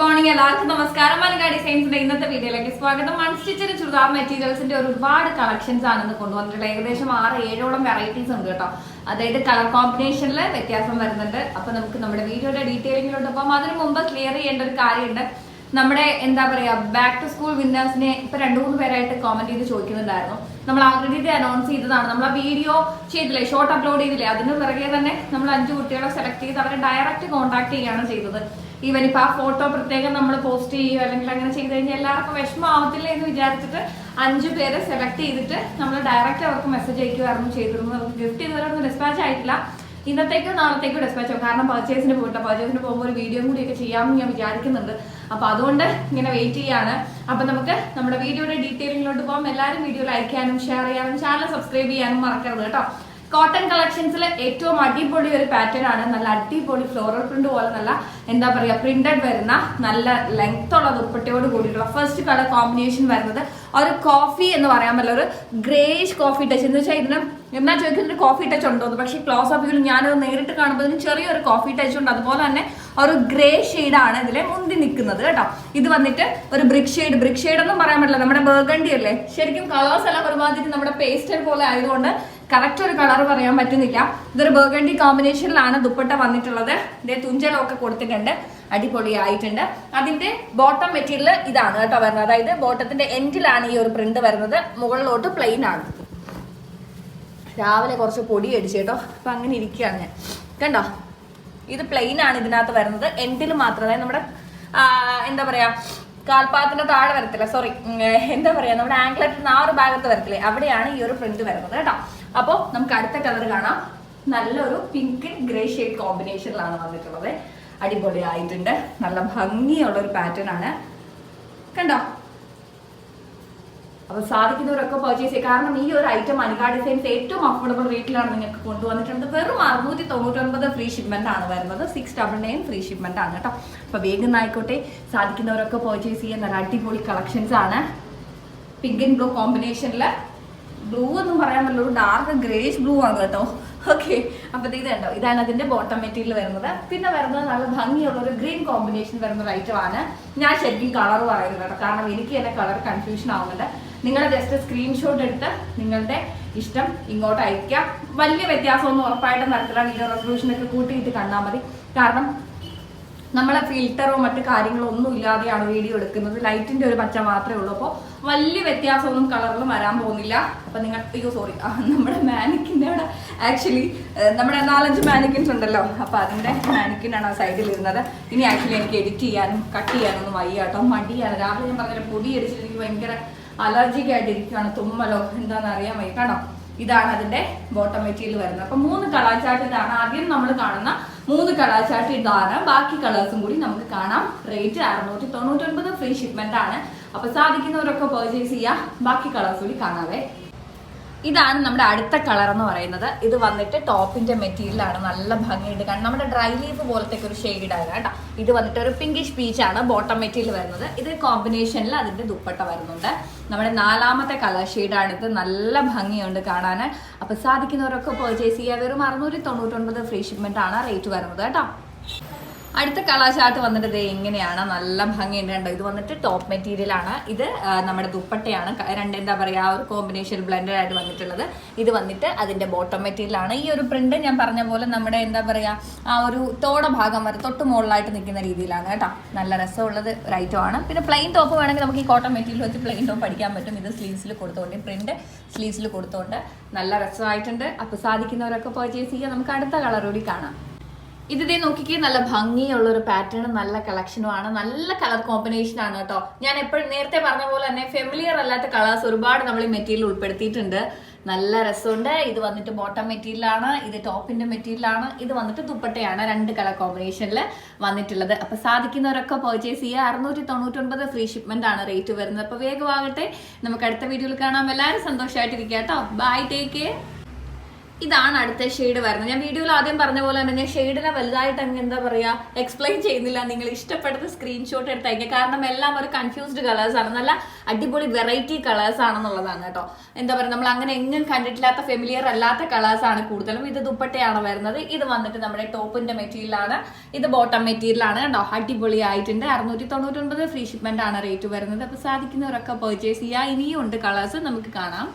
Morning എല്ലാവർക്കും നമസ്കാരം. മലങ്കാ ഡിസൈൻസിന്റെ ഇന്നത്തെ വീഡിയോയിലേക്ക് സ്വാഗതം. അൺസ്റ്റിച്ചഡ് ചുരിദാർ മെറ്റീരിയൽസിന്റെ ഒരു ഒരുപാട് കളക്ഷൻസ് ആണ് ഇന്ന് ഏകദേശം ആറ് ഏഴോളം വെറൈറ്റീസ് ഉണ്ട് കേട്ടോ. അതായത് കളർ കോമ്പിനേഷനിൽ വ്യത്യാസം വരുന്നുണ്ട്. അപ്പൊ നമുക്ക് നമ്മുടെ വീഡിയോയുടെ ഡീറ്റെയിലിങ്ങിലോട്ട് അപ്പം അതിന് മുമ്പ് ക്ലിയർ ചെയ്യേണ്ട ഒരു കാര്യമുണ്ട്. നമ്മുടെ എന്താ പറയാ ബാക്ക് ടു സ്കൂൾ വിന്നേഴ്സിനെ ഇപ്പൊ രണ്ടു മൂന്ന് പേരായിട്ട് കോമന്റ് ചെയ്ത് ചോദിക്കുന്നുണ്ടായിരുന്നു. നമ്മൾ ആൾറെഡി ഇത് അനൗൺസ് ചെയ്തതാണ്. നമ്മൾ ആ വീഡിയോ ചെയ്തില്ലേ? ഷോർട്ട് അപ്ലോഡ് ചെയ്തില്ലേ? അതിന് പിറകെ തന്നെ നമ്മൾ അഞ്ച് കുട്ടികളെ സെലക്ട് ചെയ്ത് അവരെ ഡയറക്റ്റ് കോൺടാക്ട് ചെയ്യുകയാണ് ചെയ്തത്. ഈവൻ ഇപ്പൊ ആ ഫോട്ടോ പ്രത്യേകം നമ്മൾ പോസ്റ്റ് ചെയ്യുക അല്ലെങ്കിൽ അങ്ങനെ ചെയ്ത് കഴിഞ്ഞാൽ എല്ലാവർക്കും വിഷമമാവത്തില്ല എന്ന് വിചാരിച്ചിട്ട് അഞ്ചു പേരെ സെലക്ട് ചെയ്തിട്ട് നമ്മൾ ഡയറക്റ്റ് അവർക്ക് മെസ്സേജ് അയക്കുമായിരുന്നു ചെയ്തിരുന്നത്. ഗിഫ്റ്റ് ഇതുവരെ ഒന്നും ഡിസ്പാച്ച് ആയിട്ടില്ല. ഇന്നത്തേക്കും നാളത്തേക്കും ഡിസ്പാച്ച് ആവും. കാരണം പർച്ചേസിന് പോയിട്ട് പർച്ചേസിന് പോകുമ്പോൾ ഒരു വീഡിയോ കൂടിയൊക്കെ ചെയ്യാമെന്ന് ഞാൻ വിചാരിക്കുന്നുണ്ട്. അപ്പൊ അതുകൊണ്ട് ഇങ്ങനെ വെയിറ്റ് ചെയ്യാണ്. അപ്പൊ നമുക്ക് നമ്മുടെ വീഡിയോയുടെ ഡീറ്റെയിലിങ്ങിലോട്ട് പോകാം എല്ലാവരും വീഡിയോ ലൈക്ക് ചെയ്യാനും ഷെയർ ചെയ്യാനും ചാനൽ സബ്സ്ക്രൈബ് ചെയ്യാനും മറക്കരുത് കേട്ടോ. കോട്ടൺ കളക്ഷൻസിൽ ഏറ്റവും അടിപൊളി ഒരു പാറ്റേൺ ആണ്. നല്ല അടിപൊളി ഫ്ലോറൽ പ്രിന്റ് പോലെ നല്ല എന്താ പറയാ പ്രിന്റഡ് വരുന്ന നല്ല ലെങ്ത് ഉള്ള ദുപ്പട്ടയോട് കൂടിയിട്ടുള്ള ഫസ്റ്റ് കളർ കോമ്പിനേഷൻ വരുന്നത് ഒരു കോഫി എന്ന് പറയാൻ പറ്റില്ല ഒരു ഗ്രേഷ് കോഫി ടച്ച് എന്ന് വെച്ചാൽ ഇതിന് എന്നാ ചോദിക്കുന്നത്? കോഫി ടച്ച് ഉണ്ടോ എന്ന്. പക്ഷേ ക്ലോസ് അപ്പിൽ ഞാനത് നേരിട്ട് കാണുമ്പോൾ ഇതിന് ചെറിയൊരു കോഫി ടച്ച് ഉണ്ട്. അതുപോലെ തന്നെ ഒരു ഗ്രേ ആണ് ഇതിലെ മുന്തി നിൽക്കുന്നത് കേട്ടോ. ഇത് വന്നിട്ട് ഒരു ബ്രിക് ഷെയ്ഡ് ബ്രിക് ഷെയ്ഡ് ഒന്നും പറയാൻ പറ്റില്ല. നമ്മുടെ ബർഗണ്ടി അല്ലേ? ശരിക്കും കളേഴ്സ് എല്ലാം ഒരുമാതിരി നമ്മുടെ പേസ്റ്റൽ പോലെ ആയതുകൊണ്ട് കറക്റ്റ് ഒരു കളർ പറയാൻ പറ്റുന്നില്ല. ഇതൊരു ബർഗണ്ടി കോമ്പിനേഷനിലാണ് ദുപ്പട്ട വന്നിട്ടുള്ളത്. ഇതിന്റെ തുഞ്ചലൊക്കെ കൊടുത്തിട്ടുണ്ട്. അടിപൊളിയായിട്ടുണ്ട്. അതിന്റെ ബോട്ടം മെറ്റീരിയൽ ഇതാണ് കേട്ടോ വരുന്നത്. അതായത് ബോട്ടത്തിന്റെ എൻഡിലാണ് ഈ ഒരു പ്രിന്റ് വരുന്നത്. മുകളിലോട്ട് പ്ലെയിൻ ആണ്. രാവിലെ കുറച്ച് പൊടി അടിച്ചു കേട്ടോ. അപ്പൊ അങ്ങനെ ഇരിക്കുകയാണ് ഞാൻ. കണ്ടോ? ഇത് പ്ലെയിൻ ആണ് ഇതിനകത്ത് വരുന്നത്. എൻഡിൽ മാത്രം. അതായത് നമ്മുടെ എന്താ പറയാ കാൽപാത്തിന്റെ താഴെ വരത്തില്ല. സോറി എന്താ പറയാ നമ്മുടെ ആംഗ്ലറ്റിന് ആ ഒരു ഭാഗത്ത് വരത്തില്ലേ? അവിടെയാണ് ഈ ഒരു പ്രിന്റ് വരുന്നത് കേട്ടോ. അപ്പോൾ നമുക്ക് അടുത്ത കളർ കാണാം. നല്ലൊരു പിങ്ക് ഗ്രേ ഷെയ്ഡ് കോമ്പിനേഷനിലാണ് വന്നിട്ടുള്ളത്. അടിപൊളിയായിട്ടുണ്ട്. നല്ല ഭംഗിയുള്ള ഒരു പാറ്റേൺ ആണ്. കണ്ടോ? അപ്പൊ സാധിക്കുന്നവരൊക്കെ പർച്ചേസ് ചെയ്യുക കാരണം ഈ ഒരു ഐറ്റം അനികാ ഡിസൈൻസ് ഏറ്റവും അഫോർഡബിൾ റേറ്റിലാണ് നിങ്ങൾക്ക് കൊണ്ടുവന്നിട്ടുണ്ട്. വെറും അറുന്നൂറ്റി തൊണ്ണൂറ്റൊൻപത് ഫ്രീ ഷിപ്മെന്റ് ആണ് വരുന്നത്. Six double nine free shipment ആണ് കേട്ടോ. അപ്പൊ വേഗം ആയിക്കോട്ടെ. സാധിക്കുന്നവരൊക്കെ പർച്ചേസ് ചെയ്യുന്ന അടിപൊളി കളക്ഷൻസ് ആണ്. പിങ്ക് ആൻഡ് ബ്ലൂ കോമ്പിനേഷനിൽ ബ്ലൂ ഒന്നും പറയാൻ പറ്റില്ല. ഒരു ഡാർക്ക് ഗ്രേഷ് ബ്ലൂ ആണ് കേട്ടോ. ഓക്കെ അപ്പൊ ഇത് കണ്ടോ? ഇതാണ് അതിന്റെ ബോട്ടം മെറ്റീരിയൽ വരുന്നത്. പിന്നെ വരുന്നത് നല്ല ഭംഗിയുള്ള ഒരു ഗ്രീൻ കോമ്പിനേഷൻ വരുന്ന ഒരു ആണ്. ഞാൻ ശരിക്കും കളർ പറയുന്നത് കേട്ടോ. കാരണം എനിക്ക് തന്നെ കളർ കൺഫ്യൂഷൻ ആവുന്നുണ്ട്. നിങ്ങൾ ജസ്റ്റ് സ്ക്രീൻഷോട്ട് എടുത്ത് നിങ്ങളുടെ ഇഷ്ടം ഇങ്ങോട്ട് അയക്കുക വലിയ വ്യത്യാസമൊന്നും ഉറപ്പായിട്ടും നടത്തില്ല വീഡിയോ റെസൊല്യൂഷനൊക്കെ കൂട്ടിയിട്ട് കണ്ടാൽ മതി. കാരണം നമ്മളെ ഫിൽറ്ററോ മറ്റു കാര്യങ്ങളോ ഒന്നും ഇല്ലാതെയാണ് വീഡിയോ എടുക്കുന്നത്. ലൈറ്റിന്റെ ഒരു പച്ച മാത്രമേ ഉള്ളൂ. അപ്പോൾ വലിയ വ്യത്യാസമൊന്നും കളറിലും വരാൻ പോകുന്നില്ല. അപ്പൊ നിങ്ങൾ അയ്യോ സോറി നമ്മുടെ മാനിക്കിന്റെ അവിടെ ആക്ച്വലി നമ്മുടെ നാലഞ്ച് മാനിക്കിൻസ് ഉണ്ടല്ലോ. അപ്പൊ അതിന്റെ മാനിക്കിനാണ് ആ സൈഡിൽ ഇരുന്നത്. ഇനി ആക്ച്വലി എനിക്ക് എഡിറ്റ് ചെയ്യാനും കട്ട് ചെയ്യാനൊന്നും വയ്യ കേട്ടോ. മടിയാണ്. രാവിലെ ഞാൻ പറഞ്ഞ പൊടി അടിച്ചിട്ട് ഭയങ്കര അലർജിക്ക് ആയിട്ടിരിക്കുകയാണ് തുമ്മലോ എന്താണെന്ന് അറിയാൻ വയ്യ. കാണോ ഇതാണ് അതിന്റെ ബോട്ടം മെറ്റീരിയൽ വരുന്നത്. അപ്പൊ മൂന്ന് കളർ ചാർട്ട് ഇതാണ് ആദ്യം നമ്മൾ കാണുന്ന മൂന്ന് കളർ ചാർട്ട് ഇതാണ് ബാക്കി കളേഴ്സും കൂടി നമുക്ക് കാണാം. റേറ്റ് അറുന്നൂറ്റി തൊണ്ണൂറ്റൊൻപത് ഫ്രീ ഷിപ്മെന്റ് ആണ്. അപ്പൊ സാധിക്കുന്നവരൊക്കെ പെർച്ചേസ് ചെയ്യാം. ബാക്കി കളേഴ്സ് കൂടി കാണാവേ. ഇതാണ് നമ്മുടെ അടുത്ത കളർ എന്ന് പറയുന്നത്. ഇത് വന്നിട്ട് ടോപ്പിന്റെ മെറ്റീരിയൽ ആണ് നല്ല ഭംഗിയുണ്ട്. കാരണം നമ്മുടെ ഡ്രൈ ലീഫ് പോലത്തെ ഒരു ഷെയ്ഡാണ് കേട്ടോ. ഇത് വന്നിട്ട് ഒരു പിങ്കിഷ് പീച്ച് ആണ് ബോട്ടം മെറ്റീരിയൽ വരുന്നത്. ഇത് കോമ്പിനേഷനിൽ അതിന്റെ ദുപ്പട്ട വരുന്നുണ്ട്. നമ്മുടെ നാലാമത്തെ കളർ ഷെയ്ഡാണ് ഇത്. നല്ല ഭംഗിയുണ്ട് കാണാൻ അപ്പൊ സാധിക്കുന്നവരൊക്കെ പെർച്ചേസ് ചെയ്യുക വെറും അറുന്നൂറ്റി തൊണ്ണൂറ്റൊൻപത് ഫ്രീ ഷിപ്മെന്റ് ആണ് റേറ്റ് വരുന്നത് കേട്ടോ. അടുത്ത കളർ ചാർട്ട് വന്നിട്ട് ഇത് എങ്ങനെയാണ്? നല്ല ഭംഗിയുണ്ട് കണ്ടോ? ഇത് വന്നിട്ട് ടോപ്പ് മെറ്റീരിയൽ ആണ്. ഇത് നമ്മുടെ ദുപ്പട്ടയാണ്. രണ്ട് എന്താ പറയാ ആ ഒരു കോമ്പിനേഷൻ ബ്ലെൻഡഡ് ആയിട്ട് വന്നിട്ടുള്ളത്. ഇത് വന്നിട്ട് അതിന്റെ ബോട്ടം മെറ്റീരിയൽ ആണ്. ഈ ഒരു പ്രിന്റ് ഞാൻ പറഞ്ഞ പോലെ നമ്മുടെ എന്താ പറയാ ആ ഒരു തോട ഭാഗം വരെ തൊട്ട് മുകളിലായിട്ട് നിൽക്കുന്ന രീതിയിലാണ് കേട്ടോ. നല്ല രസമുള്ളത് ഒരു ആണ്. പിന്നെ പ്ലെയിൻ ടോപ്പ് വേണമെങ്കിൽ നമുക്ക് ഈ കോട്ടൺ മെറ്റീരിയൽ വെച്ച് പ്ലെയിൻ ടോപ്പ് അടിക്കാൻ പറ്റും. ഇത് സ്ലീവ്സിൽ കൊടുത്തുകൊണ്ട് പ്രിന്റ് സ്ലീവ്സിൽ കൊടുത്തുകൊണ്ട് നല്ല രസമായിട്ടുണ്ട്. അപ്പോൾ സാധിക്കുന്നവരൊക്കെ പർച്ചേസ് ചെയ്യുക. നമുക്ക് അടുത്ത കളർ കൂടി കാണാം. ഇതിതേ നോക്കിക്കേ നല്ല ഭംഗിയുള്ള ഒരു പാറ്റേൺ നല്ല കളക്ഷനും ആണ്. നല്ല കളർ കോമ്പിനേഷൻ ആണ് കേട്ടോ. ഞാൻ എപ്പോഴും നേരത്തെ പറഞ്ഞ പോലെ തന്നെ ഫെമിലിയർ അല്ലാത്ത കളേഴ്സ് ഒരുപാട് നമ്മൾ ഈ മെറ്റീരിയൽ ഉൾപ്പെടുത്തിയിട്ടുണ്ട്. നല്ല രസമുണ്ട്. ഇത് വന്നിട്ട് ബോട്ടം മെറ്റീരിയലാണ് ഇത് ടോപ്പിന്റെ മെറ്റീരിയലാണ് ഇത് വന്നിട്ട് ദുപ്പട്ടയാണ് രണ്ട് കളർ കോമ്പിനേഷനിൽ വന്നിട്ടുള്ളത്. അപ്പൊ സാധിക്കുന്നവരൊക്കെ പർച്ചേസ് ചെയ്യുക. അറുന്നൂറ്റി തൊണ്ണൂറ്റൊൻപത് ഫ്രീ ഷിപ്മെന്റ് ആണ് റേറ്റ് വരുന്നത്. അപ്പൊ വേഗമാകട്ടെ നമുക്ക് അടുത്ത വീഡിയോയിൽ കാണാം. എല്ലാവരും സന്തോഷമായിട്ടിരിക്കുക കേട്ടോ. ബൈ ടേക്ക് കെയർ ഇതാണ് അടുത്ത ഷെയ്ഡ് വരുന്നത്. ഞാൻ വീഡിയോയിൽ ആദ്യം പറഞ്ഞ പോലെ തന്നെ ഷെയ്ഡിനെ വലുതായിട്ട് അങ്ങ് എന്താ പറയാ എക്സ്പ്ലെയിൻ ചെയ്യുന്നില്ല. നിങ്ങൾ ഇഷ്ടപ്പെടുന്ന സ്ക്രീൻഷോട്ട് എടുത്ത് അയക്കുക കാരണം എല്ലാം ഒരു കൺഫ്യൂസ്ഡ് കളേഴ്സ് ആണ്. നല്ല അടിപൊളി വെറൈറ്റി കളേഴ്സ് ആണെന്നുള്ളതാണ് കേട്ടോ. എന്താ പറയുക നമ്മൾ അങ്ങനെ എങ്ങും കണ്ടിട്ടില്ലാത്ത ഫെമിലിയർ അല്ലാത്ത കളേഴ്സ് ആണ് കൂടുതലും. ഇത് ദുപ്പട്ടയാണ് വരുന്നത്. ഇത് വന്നിട്ട് നമ്മുടെ ടോപ്പിന്റെ മെറ്റീരിയലാണ് ഇത് ബോട്ടം മെറ്റീരിയലാണ് കേട്ടോ. അടിപൊളി ആയിട്ടുണ്ട് അറുന്നൂറ്റി തൊണ്ണൂറ്റൊൻപത് ഫ്രീ ഷിപ്മെന്റ് ആണ് റേറ്റ് വരുന്നത്. അപ്പോൾ സാധിക്കുന്നവരൊക്കെ പെർച്ചേസ് ചെയ്യുക. ഇനിയും ഉണ്ട് കളേഴ്സ് നമുക്ക് കാണാം.